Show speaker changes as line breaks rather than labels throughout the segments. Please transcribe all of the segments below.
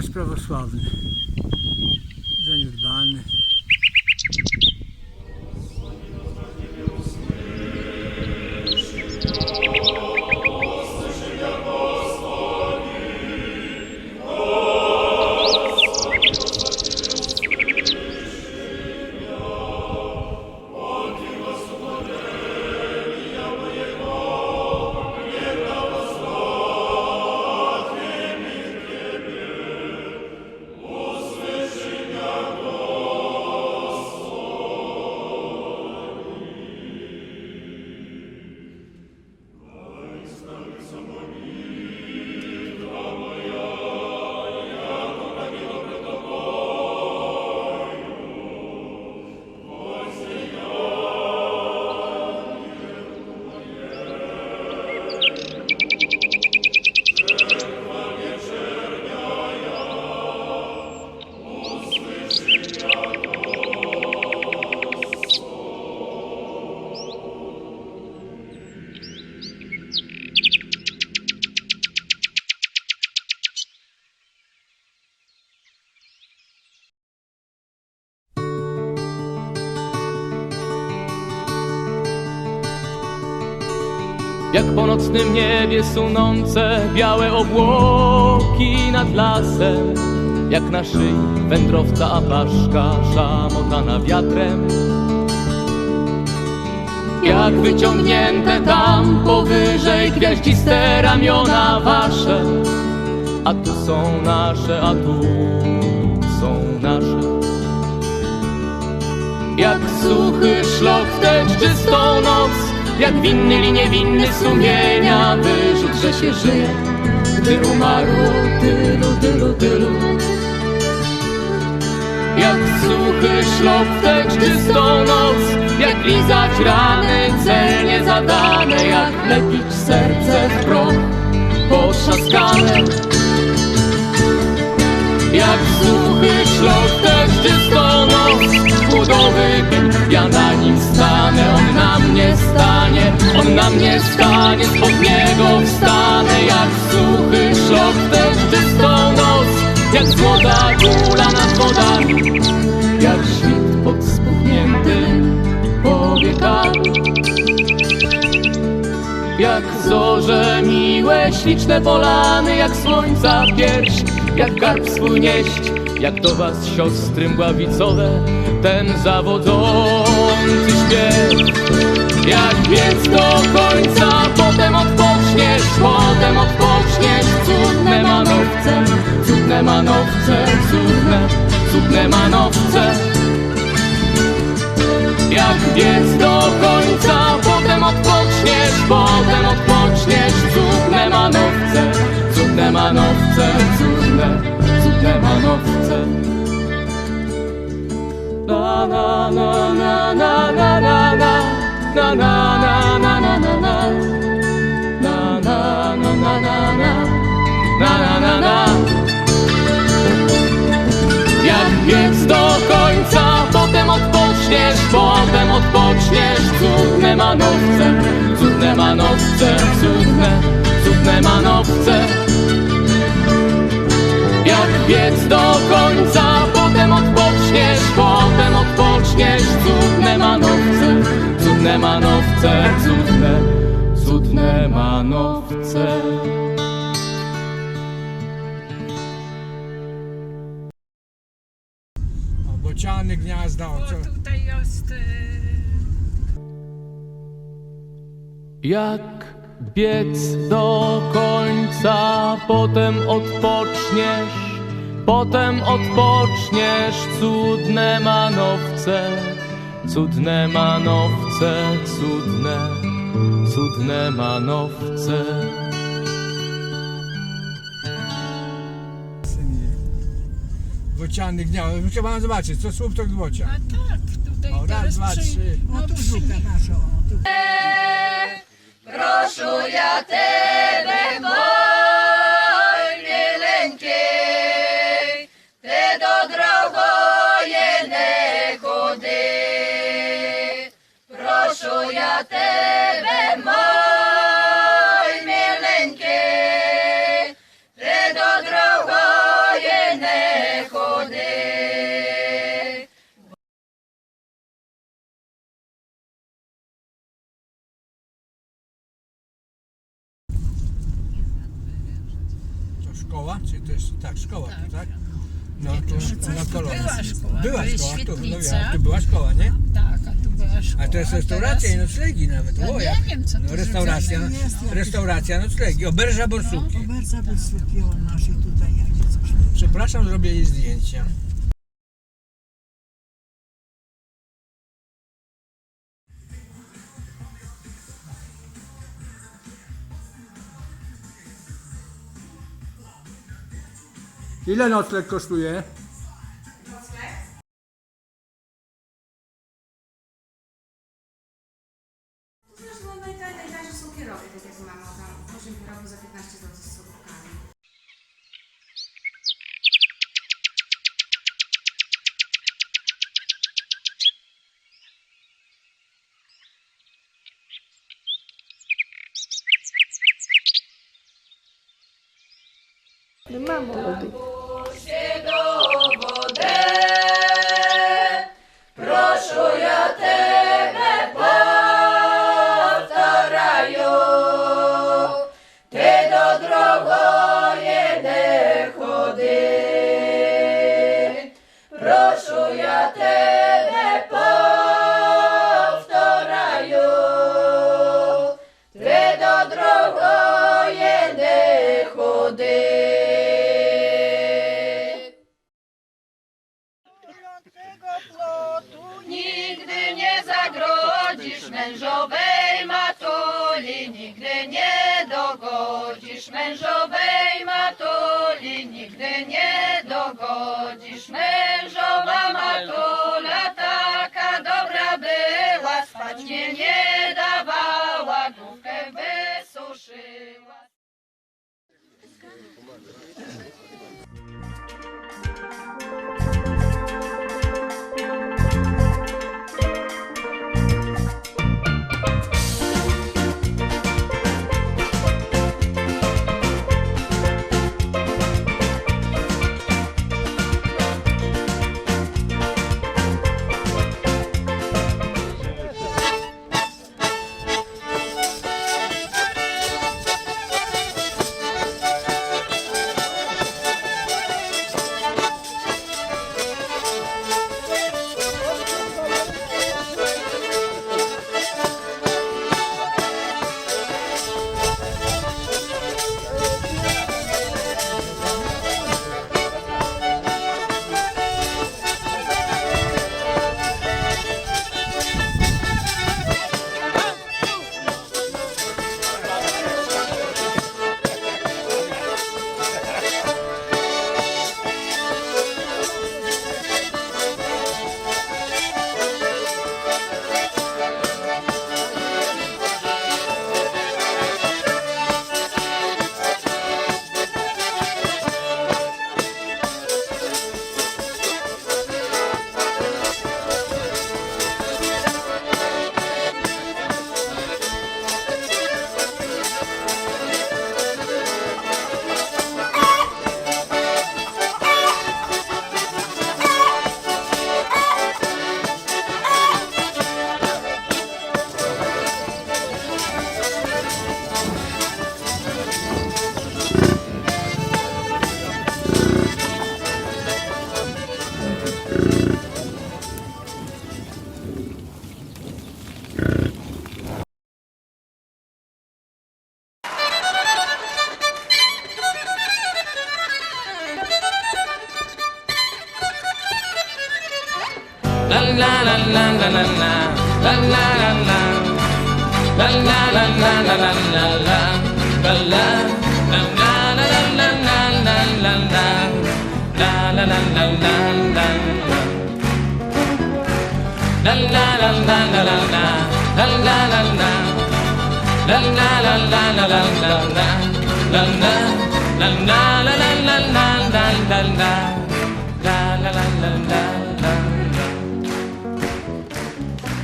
też prawosławny, zaniedbany.
Thank Jak po nocnym niebie sunące białe obłoki nad lasem Jak na szyi wędrowca apaszka szamotana wiatrem. Jak wyciągnięte tam powyżej gwiaździste ramiona wasze A tu są nasze, a tu są nasze. Jak suchy szlok w tę czystą noc Jak winny li niewinny sumienia Wyrzut, że się żyje. Gdy umarło tylu, tylu, tylu. Jak suchy szlok czystą noc Jak lizać rany celnie zadane Jak lepić serce w proch potrzaskane jak suchy szlok czystą noc Budowy ja na mnie stanie, on na mnie stanie. Spod niego wstanę Jak suchy szlok też czystą noc Jak złota kula nad wodami. Jak świt pod spuchniętymi powiekami jak zorze miłe, śliczne polany, jak słońca pierś, jak garb swój nieść, jak do was siostry mgławicowe, ten śpiew. Jak biec do końca, potem odpoczniesz, potem odpoczniesz, cudne manowce, cudne manowce, cudne, cudne manowce. Jak biec do końca, potem odpoczniesz, potem odpoczniesz. Cudne manowce, cudne manowce, cudne, cudne manowce jak biec do końca, potem odpoczniesz, potem odpoczniesz Cudne manowce, cudne manowce, cudne, cudne manowce Jak biec do końca, manowce, cudne, cudne manowce
O, bociany gniazda. O,
tutaj jest... y,
Jak biec do końca, potem odpoczniesz, potem odpoczniesz, cudne manowce, Cudne manowce, cudne, cudne manowce.
Bociany gniały. Chciałam zobaczyć, co słup, to bocia.
A tak, tutaj
o, raz, dwa,
trzy.
trzy.
No,
o, tu
żółta. E, Proszę ja Tebe, bo... nie
szkoła? Czy to jest, tak, szkoła,
tak?
tak? No, to, na kolorze.
Była szkoła,
Była
to
szkoła, tu, no, ja, tu była szkoła, nie?
Tak, a tu
a to jest restauracja i noclegi nawet.
Ja
O,
nie
jak-
wiem, co to
no, restauracja,
za-
no,
Jest jakieś-
restauracja, noclegi, oberża borsuki.
Oberca wysłupiła naszej tutaj jakieś coś.
Przepraszam, zrobię jej zdjęcia. Ile nocleg kosztuje?
你慢磨了呗 Yeah.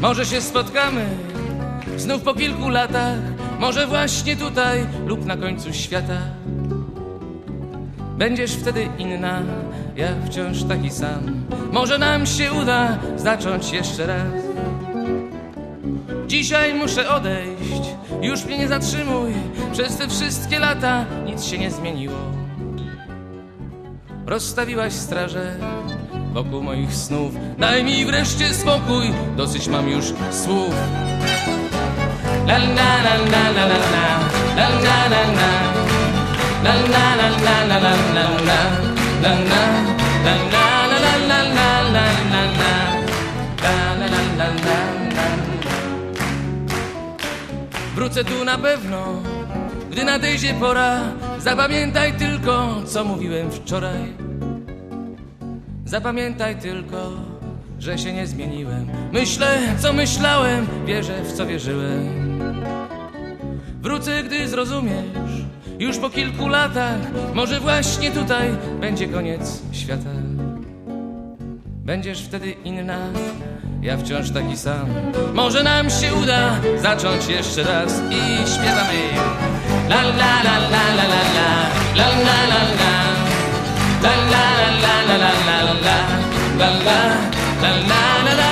Może się spotkamy znów po kilku latach, może właśnie tutaj lub na końcu świata. Będziesz wtedy inna, ja wciąż taki sam. Może nam się uda zacząć jeszcze raz. Dzisiaj muszę odejść, już mnie nie zatrzymuj. Przez te wszystkie lata nic się nie zmieniło. rozstawiłaś straże wokół moich snów. Daj mi wreszcie spokój, dosyć mam już słów. La la la la la la la la la la la La la la la la la la la La la la la Wrócę tu na pewno, gdy nadejdzie pora. Zapamiętaj tylko, co mówiłem wczoraj. Zapamiętaj tylko, że się nie zmieniłem. Myślę, co myślałem, wierzę, w co wierzyłem Wrócę, gdy zrozumiesz, już po kilku latach, może właśnie tutaj będzie koniec świata. Będziesz wtedy inna, ja wciąż taki sam. Może nam się uda zacząć jeszcze raz i śpiewamy. La la la la la la la, la la la la. La la la la la la la la, la la la